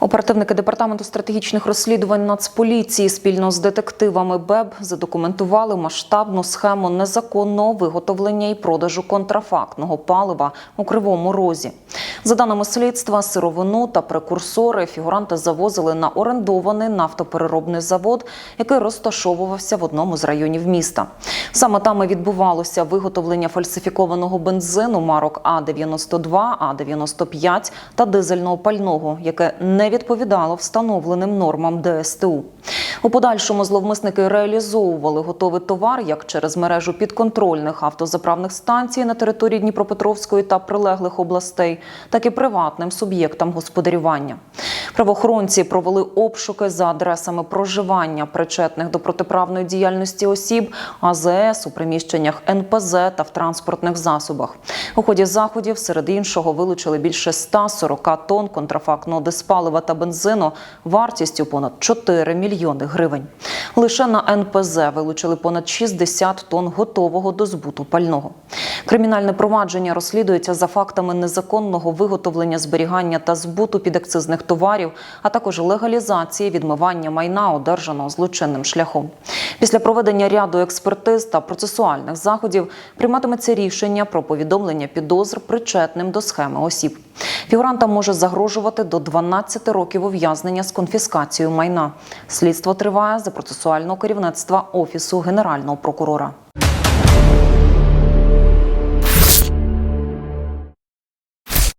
Оперативники департаменту стратегічних розслідувань Нацполіції спільно з детективами БЕБ задокументували масштабну схему незаконного виготовлення і продажу контрафактного палива у Кривому Розі. За даними слідства, сировину та прекурсори фігуранти завозили на орендований нафтопереробний завод, який розташовувався в одному з районів міста. Саме там і відбувалося виготовлення фальсифікованого бензину марок А92, А95 та дизельного пального, яке не відповідало встановленим нормам ДСТУ. У подальшому зловмисники реалізовували готовий товар як через мережу підконтрольних автозаправних станцій на території Дніпропетровської та прилеглих областей, так і приватним суб'єктам господарювання. Правоохоронці провели обшуки за адресами проживання причетних до протиправної діяльності осіб АЗС у приміщеннях НПЗ та в транспортних засобах. У ході заходів серед іншого вилучили більше 140 тонн контрафактного диспалива та бензину вартістю понад 4 мільйони гривень. Лише на НПЗ вилучили понад 60 тонн готового до збуту пального. Кримінальне провадження розслідується за фактами незаконного виготовлення, зберігання та збуту підакцизних товарів, а також легалізації відмивання майна, одержаного злочинним шляхом. Після проведення ряду експертиз та процесуальних заходів прийматиметься рішення про повідомлення підозр причетним до схеми осіб. Фігурантам може загрожувати до 12 років ув'язнення з конфіскацією майна. Слідство триває за процесуального керівництва Офісу Генерального прокурора.